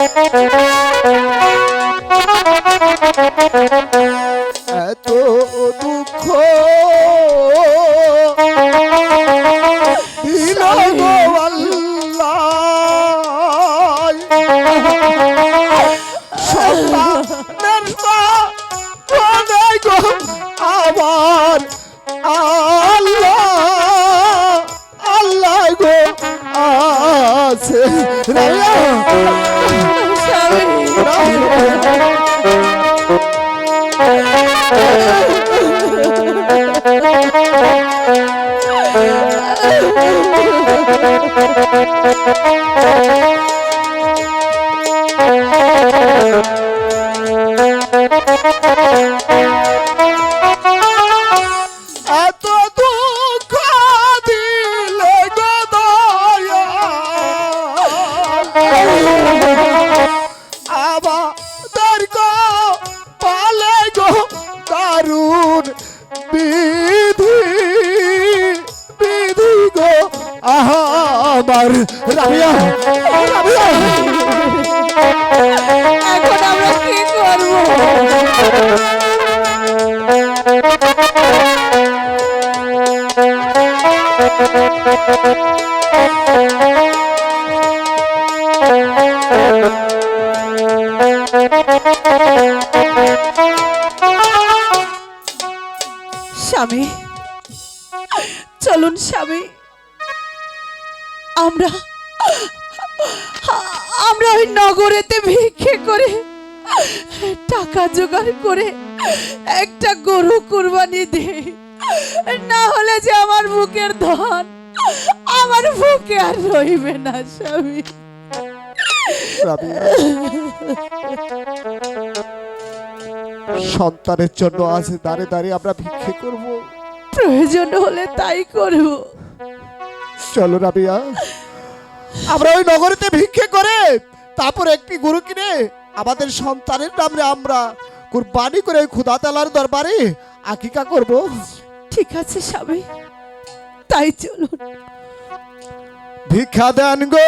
এত আমরা আমরা ওই নগরেতে ভিক্ষে করে টাকা জোগাড় করে একটা গরু কুরবানি দিই। না হলে যে আমার বুকের ধন আমার বুকে আর রইবে না স্বামী। সন্তানের জন্য আছে দাঁড়ে দাঁড়িয়ে আমরা ভিক্ষে করব। প্রয়োজন হলে তাই করব। চলো রাবিয়া। আমরা ওই নগরীতে ভিক্ষে করে তারপর একটি গরু কিনে আমাদের সন্তানের নামে আমরা কুরবানি করে খুদা তালার দরবারে আকিকা করব। ঠিক আছে স্বামী তাই চলুন। ভিক্ষা দেন গো।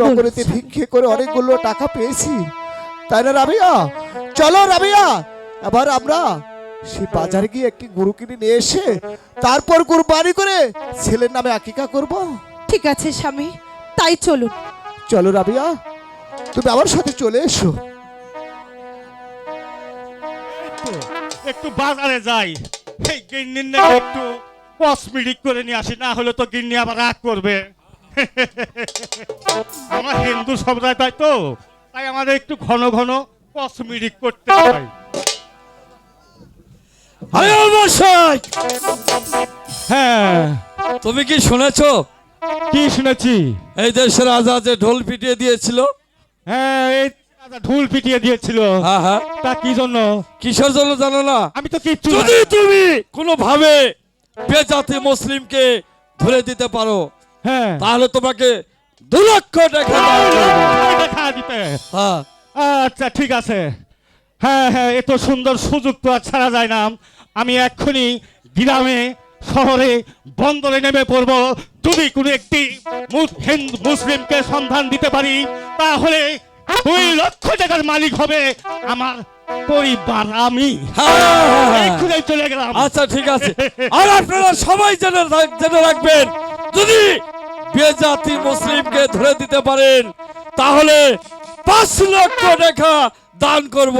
নগরীতে ভিক্ষে করে অনেকগুলো টাকা পেয়েছি। তাই না রাবিয়া চলো রাবিয়া এবার আমরা সেই বাজারে গিয়ে একটি গরু কিনে নিয়ে এসে তারপর কুরবানি করে ছেলের নামে আকিকা করব। ঠিক আছে স্বামী। তাই চলুন। চলো রাবিয়া তুমি আমার সাথে চলে এসো। একটু বাজারে যাই। এই গিন্নির একটু কসমেটিক করে নিয়ে আসি না হলে তো গিন্নি আবার রাগ করবে। আমরা হিন্দু সম্প্রদায় তাই তো। তাই আমাদের একটু ঘন ঘন কসমেটিক করতে হয়। আরে মশাই! হ্যাঁ। তুমি কি শুনেছো? কি শুনেছি? এই দেশের রাজা যে ঢোল পিটিয়ে দিয়েছিল। হ্যাঁ এই ঢুল পিটিয়ে দিয়েছিল। হ্যাঁ হ্যাঁ। তা কি জন্য? কিসের জন্য জানো না? আমি তো কিচ্ছু যদি তুমি কোনো ভাবে বেজাতি মুসলিমকে ধরে দিতে পারো হ্যাঁ। তাহলে তোমাকে দু লক্ষ টাকা দিতে। হ্যাঁ। আচ্ছা ঠিক আছে। হ্যাঁ হ্যাঁ এত সুন্দর সুযোগ তো আর ছাড়া যায় না। আমি এক্ষুনি গ্রামে শহরে বন্দরে নেমে পড়ব। যদি কোনো একটি হিন্দু মুসলিমকে সন্ধান দিতে পারি তাহলে দুই লক্ষ টাকার মালিক হবে আমার পরিবার আমি। হ্যাঁ, হ্যাঁ, চলে গেলাম। আচ্ছা ঠিক আছে। আর আপনারা সবাই জেনে জেনে রাখবেন যদি বেজাতি মুসলিমকে ধরে দিতে পারেন তাহলে পাঁচ লক্ষ টাকা দান করব।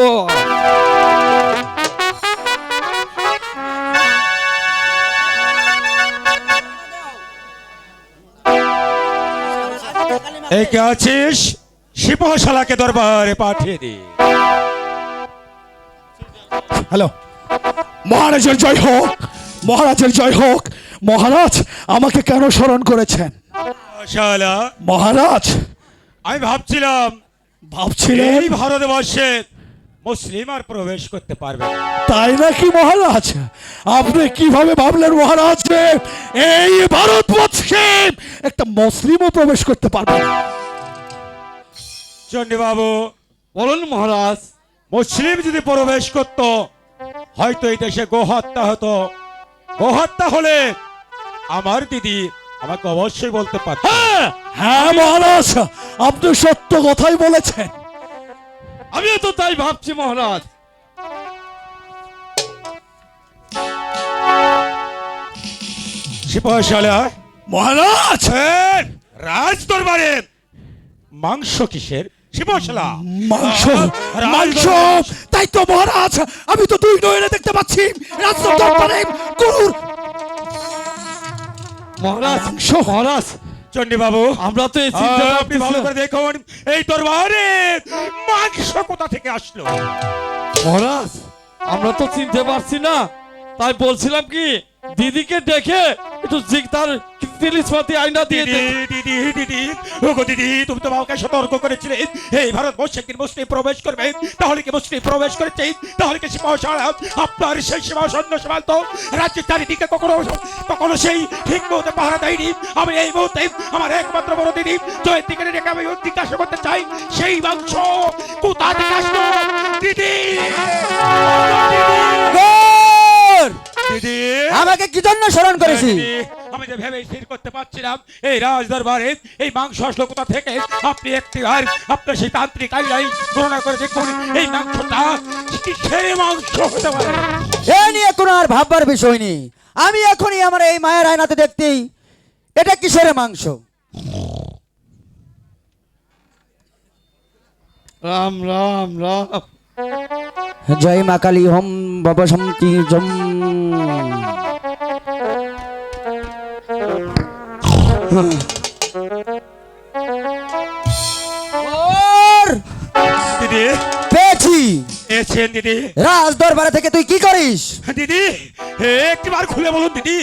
এই কে আছিস শিবশালাকে দরবারে পাঠিয়ে দি। হ্যালো। মহারাজের জয় হোক মহারাজের জয় হোক। মহারাজ আমাকে কেন স্মরণ করেছেন? মহারাজ! আমি ভাবছিলাম ভাবছিলেন? এই ভারতবর্ষে মুসলিম আর প্রবেশ করতে পারবে তাই নাকি মহারাজ? আপনি কীভাবে ভাবলেন মহারাজ এই ভারতবর্ষে একটা মুসলিমও প্রবেশ করতে পারবে চণ্ডীবাবু বলুন মহারাজ মুসলিম যদি প্রবেশ করত হয়তো এই দেশে গোহত্যা হতো। গোহত্যা হলে আমার দিদি আমাকে অবশ্যই বলতে পারত। হ্যাঁ হ্যাঁ মহারাজ আপনি সত্য কথাই বলেছেন। আমিও তো তাই ভাবছি মহারাজ। শিবশালা মহারাজ! রাজ দরবারে! মাংস কিসের? শিবশালা। মাংস মাংস! তাই তো মহারাজ আমি তো দুই নয়নে দেখতে পাচ্ছি। রাস্তার দরবারে গরুর মহারাজ। মহারাজ আমরা তো এই চিন্তা আপনি ভালো করে দেখুন এই দরবারে মাংস কোথা থেকে আসলো? মহারাজ আমরা তো চিনতে পারছি না। তাই বলছিলাম কি দিদিকে দেখে একটু জিগ তার দিয়ে দিদি দিদি দিদি ওগো দিদি তুমি তো আমাকে সতর্ক করেছিলে। এই ভারতবর্ষে কি মুসলিম প্রবেশ করবে? তাহলে কি মুসলিম প্রবেশ করেছে? তাহলে কি সীমাশাল আপনার সেই সীমা সৈন্য সীমান্ত রাজ্যের চারিদিকে কখনো কখনো সেই ঠিক মতো পাহারা দেয়নি। আমি এই মুহূর্তে আমার একমাত্র বড় দিদি জয়ের দিকে রেখে আমি জিজ্ঞাসা করতে চাই। সেই মাংস কোথা থেকে আসলো? দিদি দিদি আমাকে কি জন্য স্মরণ করেছি? আমি যে ভেবে স্থির করতে পারছিলাম এই রাজ দরবারে এই মাংস আসলো কোথা থেকে আপনি একটি বার আপনার সেই তান্ত্রিক আইলাই গণনা করে দেখুন এই মাংসটা কিসের মাংস হতে পারে? এ নিয়ে কোনো আর ভাববার বিষয় নেই। আমি এখনই আমার এই মায়ের আয়নাতে দেখতেই এটা কিসের মাংস? রাম রাম রাম। জয় মা কালী হোম ববসন্তি জম দিদি। পেয়েছি। এসেন দিদি। রাজ দরবারে থেকে তুই কি করিস? দিদি। একটিবার খুলে বলুন দিদি।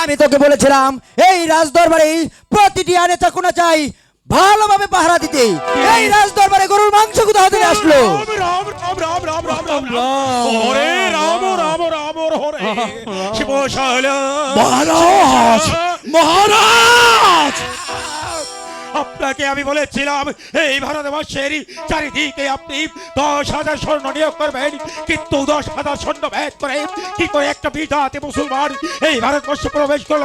আমি তোকে বলেছিলাম এই রাজ দরবারে প্রতিটি আনে চাকুনা চাই ভালোভাবে পাহারা দিতে। এই রাজ দরবারে গরুর মাংস কোথা থেকে আসলো? রাম রাম রাম রাম রাম রাম রাম ওরে রাম রাম রাম হরে। শিবশালা। মহারাজ মহারাজ! আপনাকে আমি বলেছিলাম, এই ভারতবর্ষের চারিদিকে আপনি দশ হাজার সৈন্য নিয়োগ করবেন, কিন্তু দশ হাজার সৈন্য ভেদ করে কি করে একটা বিজাতি মুসলমান এই ভারতবর্ষে প্রবেশ করল?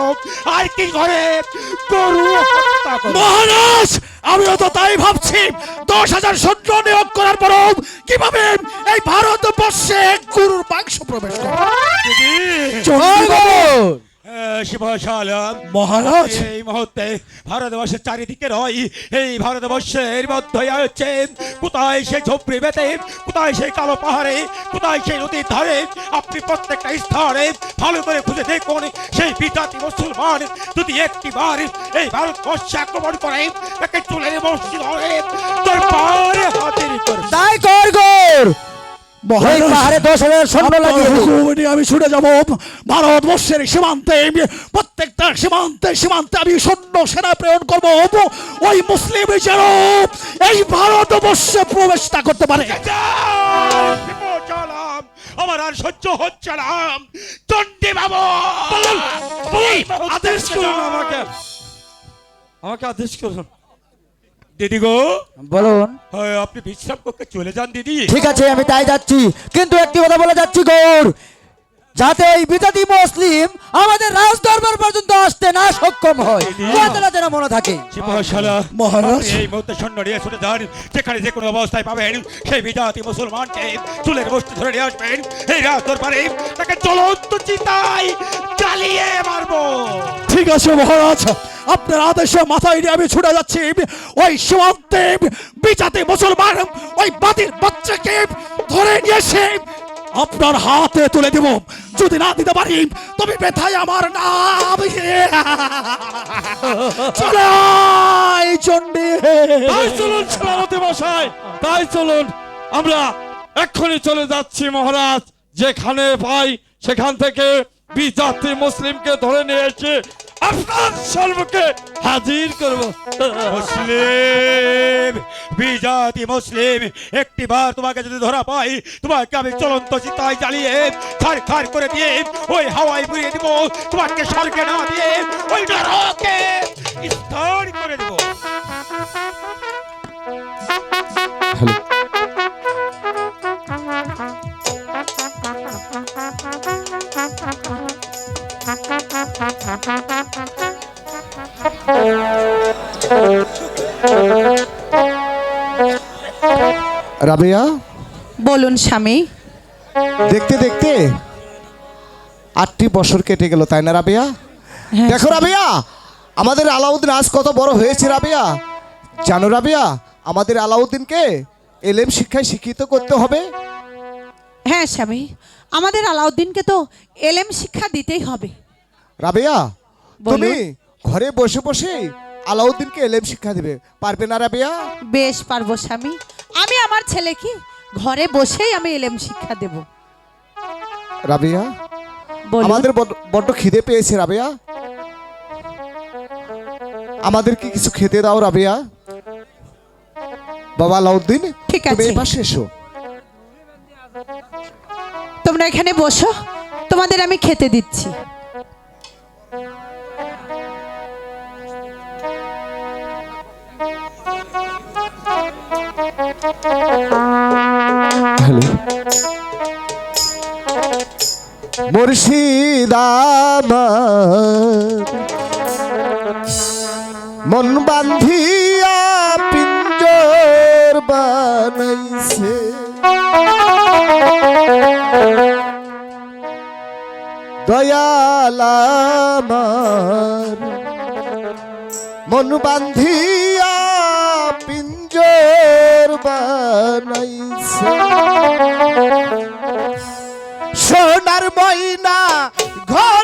আর কি করে? গরু, মহারাজ, আমিও তো তাই ভাবছি। দশ হাজার সৈন্য নিয়োগ করার পরও কীভাবে এই ভারতবর্ষে গরুর মাংস প্রবেশ করে মহারাজ! এই মুহূর্তে ভারতবর্ষের চারিদিকে রয় এই ভারতবর্ষের মধ্যে হচ্ছে কোথায় সেই ঝোপড়ি বেতে কোথায় সেই কালো পাহাড়ে কোথায় সেই নদীর ধারে? আপনি প্রত্যেকটা স্থানে ভালো করে খুঁজে দেখুন সেই বিজাতি মুসলমান যদি একটি বার এই ভারতবর্ষে আক্রমণ করে তাকে চুলের বসি ধরে তোর পাহাড়ে হাজির তাই কর গর পাহাড়ে দশ হাজার সৈন্য লাগিয়ে দে। হুকুম নিয়ে আমি ছুটে যাব। ভারতবর্ষের সীমান্তে প্রত্যেকটা সীমান্তে সীমান্তে আমি সৈন্য সেনা প্রেরণ করব। ওই মুসলিম যেন এই ভারতবর্ষে প্রবেশ না করতে পারে। চালাম আমার আর সহ্য হচ্ছে না। চন্ডী বাবু! আদেশ করুন আমাকে। আমাকে আদেশ করুন। দিদি গো। বলুন। আপনি বিশ্রাম করতে চলে যান দিদি। ঠিক আছে আমি তাই যাচ্ছি। কিন্তু একটি কথা বলে যাচ্ছি গৌর। যাতে ওই বিজাতি মুসলিম আমাদের রাজ দরবার পর্যন্ত আসতে না সক্ষম হয়। কথাটা যেন মনে থাকে। মহারাজ। এই মুহূর্তে সৈন্য নিয়ে ছুটে যান। যেখানে যে কোনো অবস্থায় পাবেন সেই বিজাতি মুসলমানকে চুলের বস্তু ধরে নিয়ে আসবেন। এই রাত দরবারে তাকে চলন্ত চিতায় জ্বালিয়ে মারবো। ঠিক আছে মহারাজ। আপনার আদেশে মাথায় নিয়ে আমি ছুটে যাচ্ছি। ওই সীমান্তে বিজাতি মুসলমান ওই বাতির বাচ্চাকে ধরে নিয়ে এসে আপনার হাতে তুলে দেব। যদি না দিতে পারি, তবে ব্যথায় আমার নাম চলাই চন্ডী তাই চলুন সেনাপতি মশাই, তাই চলুন। আমরা এক্ষুনি চলে যাচ্ছি মহারাজ। যেখানে পাই সেখান থেকে বিজাতি মুসলিমকে ধরে নিয়ে এসে আপনার সর্বকে হাজির করব। মুসলিম বিজাতি মুসলিম একটি বার তোমাকে যদি ধরা পাই তোমাকে আমি চলন্ত চিতায় জ্বালিয়ে খার খার করে দিয়ে ওই হাওয়ায় বুড়িয়ে দিব। তোমাকে স্বর্গে না দিয়ে ওই নরকে স্থান করে দেবো। রাবিয়া বলুন স্বামী। দেখতে দেখতে? আটটি বছর কেটে গেল তাই না রাবিয়া হ্যাঁ, দেখো রাবিয়া আমাদের আলাউদ্দিন আজ কত বড় হয়েছে রাবিয়া জানো রাবিয়া আমাদের আলাউদ্দিনকে এলেম শিক্ষায় শিক্ষিত করতে হবে। হ্যাঁ স্বামী আমাদের আলাউদ্দিনকে তো এলেম শিক্ষা দিতেই হবে। রাবিয়া। তুমি ঘরে বসে বসে আলাউদ্দিনকে এলেম শিক্ষা দিবে পারবে না রাবেয়া? বেশ পারব স্বামী। আমি আমার ছেলেকে ঘরে বসেই আমি এলেম শিক্ষা দেব। রাবিয়া আমাদের বড্ড- খিদে পেয়েছে রাবিয়া। আমাদের কি কিছু খেতে দাও রাবিয়া। বাবা আলাউদ্দিন ঠিক আছে। পাশে এসো। তোমরা এখানে বসো। তোমাদের আমি খেতে দিচ্ছি। মুর্শিদাবাদ। মন বান্ধিয়া পিঞ্জর বানাইছে। দয়াল আমার। মন বান্ধিয়া পিঞ্জর বানাইছে। সোনার বইনা ঘরে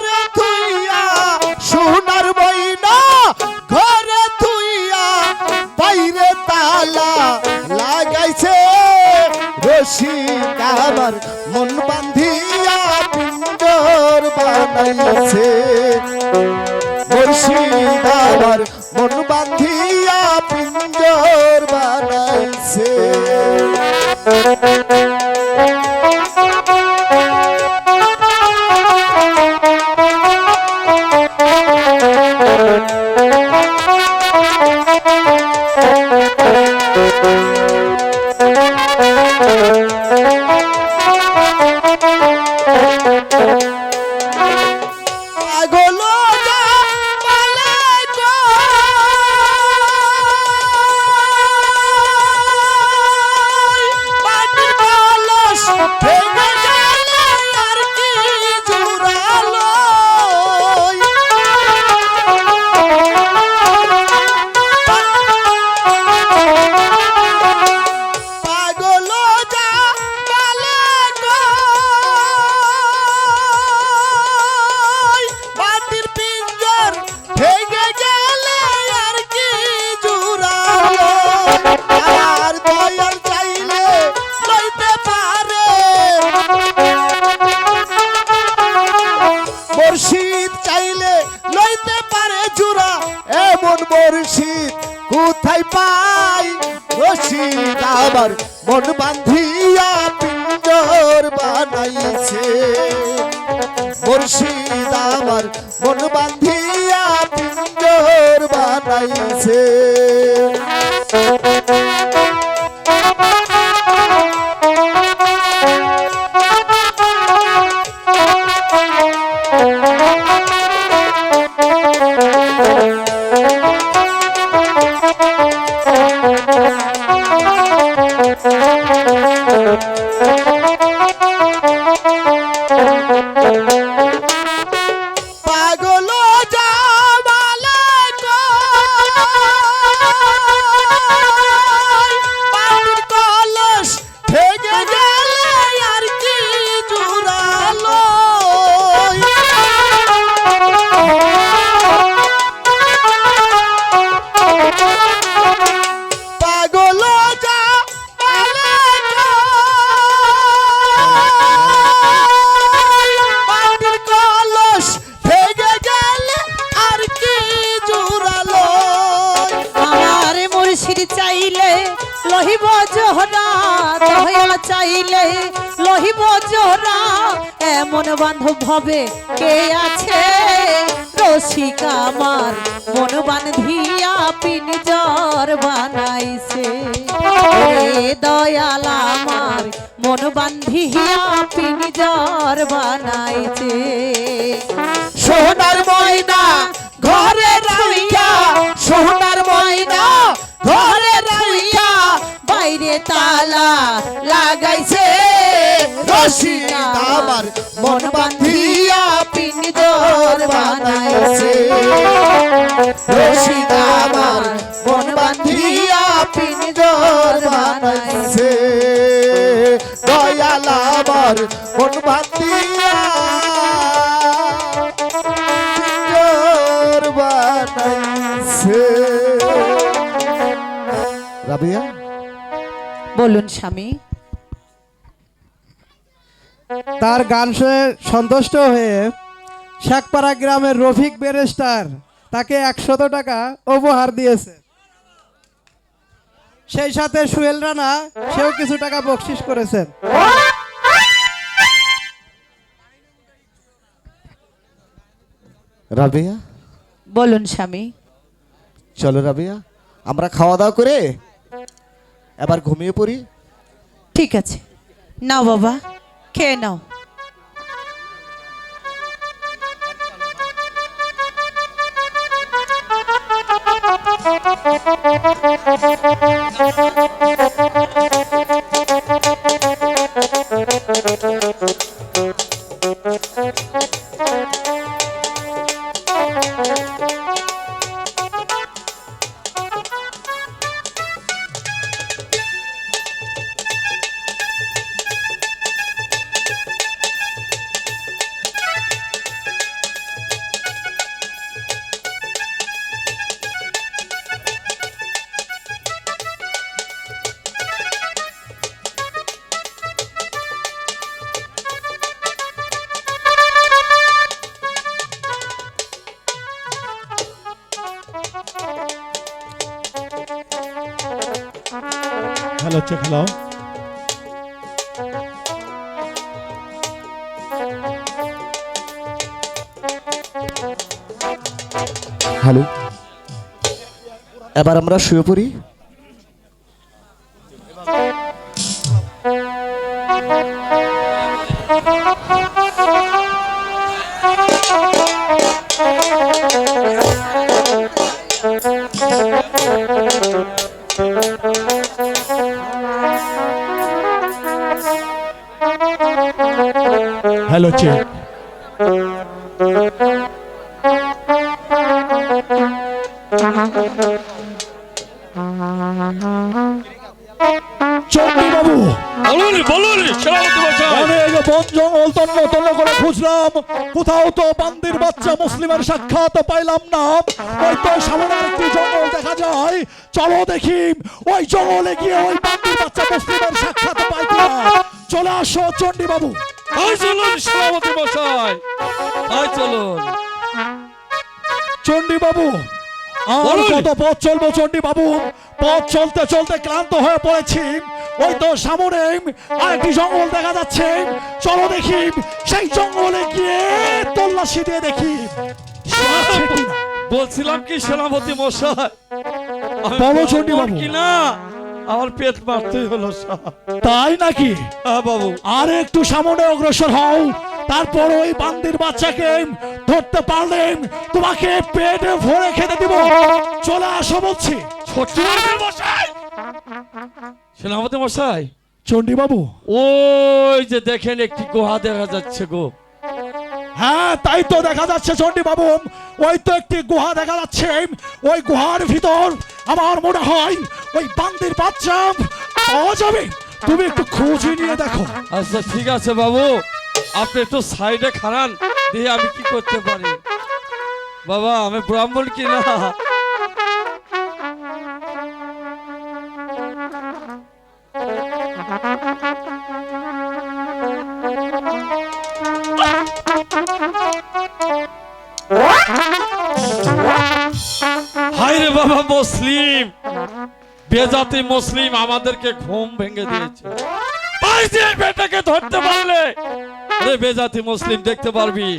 মুর্শিদ আমার মন বান্ধিয়া পিঞ্জর বানাইছে। বান্ধব হবে। কে আছে? রসিক আমার মন বান্ধিয়া পিনজর বানাইছে। দয়াল আমার মন বান্ধিয়া পিনজর বানাইছে। সোনার ময়না ঘরে রাইয়া সোনার ময়না ঘরে রাইয়া বাইরে তালা লাগাইছে। রশিদ আমার মন বাঁধিয়া পিঞ্জর বানাইছে আমার মন বাঁধিয়া পিঞ্জর বানাইছে দয়াল আমার মন বাঁধিয়া বলুন স্বামী। তার গান শুনে সন্তুষ্ট হয়ে শেখপাড়া গ্রামের রফিক বেরেস্টার তাকে একশত টাকা উপহার দিয়েছে। সেই সাথে সুহেল রানা সেও কিছু টাকা বকশিস করেছেন। রাবিয়া? বলুন স্বামী। চলো রাবিয়া আমরা খাওয়া দাওয়া করে এবার ঘুমিয়ে পড়ি। ঠিক আছে। না বাবা। খেয়ে নাও হ্যালো হচ্ছে খেলো হ্যালো। এবার আমরা শুয়ে পড়ি। হ্যালো চেক চন্ডী বাবু বলুন বলুন অনেক বন জঙ্গল তন্ন তন্ন করে খুঁজলাম। কোথাও তো বান্দির বাচ্চা মুসলিমের সাক্ষাৎ পাইলাম না। ওই তো সামনে একটি জঙ্গল দেখা যায়। চলো দেখি। ওই জঙ্গলে গিয়ে ওই বান্দির বাচ্চা মুসলিমের সাক্ষাৎ পাই কিনা চলে আসো চন্ডী বাবু তাই চলুন সেনাপতি মশাই। তাই চলুন। বাবু আর। কত পথ চলবো চন্ডী বাবু পথ চলতে চলতে ক্লান্ত হয়ে পড়েছি। ওই তো সামনে আরেকটি জঙ্গল দেখা যাচ্ছে। চলো দেখি সেই জঙ্গলে গিয়ে তল্লাশি দিয়ে দেখি। কিনা। বলছিলাম কি সেনাপতি মশাই? বলো বলব চণ্ডীবাবু। কি না? আমার পেট মারতেই হলো তাই নাকি? হ্যাঁ বাবু। আর একটু সামনে অগ্রসর হও। তারপর ওই বান্দির বাচ্চাকে ধরতে পারলেন তোমাকে পেটে ভরে খেতে দিব। চলে আসো বলছি। মশাই? সেনাপতি মশাই? চন্ডী বাবু। ওই যে দেখেন একটি গুহা দেখা যাচ্ছে গো। হ্যাঁ তাই তো দেখা যাচ্ছে চন্ডী বাবু। ওই তো একটি গুহা দেখা যাচ্ছে। ওই গুহার ভিতর আমার মনে হয় ওই বান্দির বাচ্চা পাওয়া যাবে। তুমি একটু খুঁজে নিয়ে দেখো। আচ্ছা ঠিক আছে বাবু। আপনি একটু সাইডে খারান দিয়ে আমি কি করতে পারি? বাবা, আমি ব্রাহ্মণ কি মুসলিম। বেজাতি মুসলিম আমাদেরকে ঘুম ভেঙে দিয়েছে। বেটাকে ধরতে পারলে আরে বেজাতি মুসলিম দেখতে পারবি?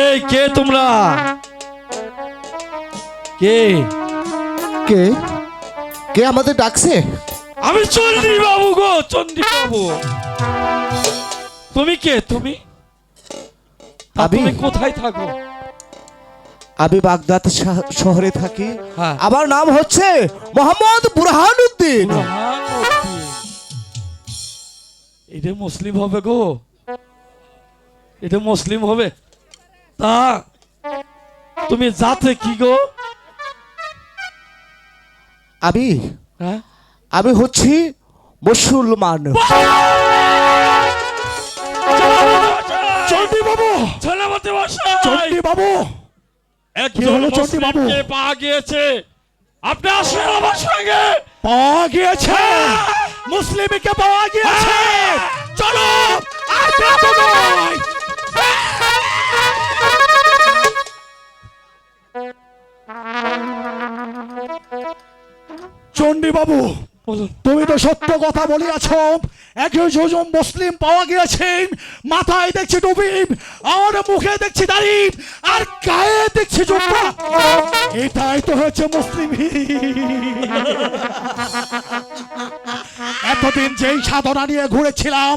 এই কে তোমরা? কে? কে? কে আমাদের ডাকছে? আমি চন্দ্রী বাবু গো চন্দ্রী বাবু তুমি কে? তুমি? তুমি কোথায় থাকো? আমি বাগদাদ শহরে থাকি। হ্যাঁ। আমার নাম হচ্ছে মোহাম্মদ বুরহানুদ্দিন। এটা মুসলিম হবে গো। এটা মুসলিম হবে। তা তুমি যাতে কি গো? আমি হ্যাঁ? আমি হচ্ছি মুসলমান। চন্ডী বাবু! সেনাপতি মশাই! চন্ডী বাবু! একজন? মুসলিমকে পাওয়া গিয়েছে। আপনি আসেন আমার সঙ্গে। পাওয়া গিয়েছে! মুসলিমকে পাওয়া গিয়েছে! চলো! আর চন্ডী বাবু! তুমি তো সত্য কথা বলিয়াছ। একজন মুসলিম পাওয়া গিয়েছে মাথায় দেখছি টুপি আর মুখে দেখছি দাড়ি আর গায়ে দেখছি জুব্বা। এটাই তো হচ্ছে মুসলিম এতদিন যেই সাধনা নিয়ে ঘুরেছিলাম,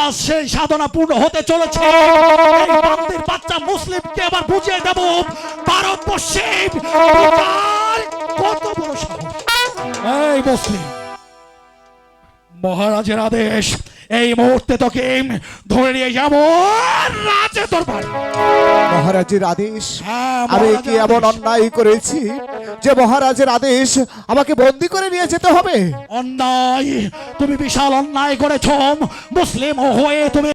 আজ সেই সাধনা পূর্ণ হতে চলেছে। বাচ্চা মুসলিমকে আবার বুঝিয়ে দেব ভারতবর্ষে কত বড় সাহস। এই মুসলিম। মহারাজের আদেশ। এই মুহূর্তে তোকে ধরে নিয়ে যাব। রাজে দরবার মহারাজের আদেশ। হ্যাঁ, আমি কি এমন অন্যায় করেছি যে মহারাজের আদেশ আমাকে বন্দি করে নিয়ে যেতে হবে? অন্যায়। তুমি বিশাল অন্যায় করেছ। মুসলিম হয়ে তুমি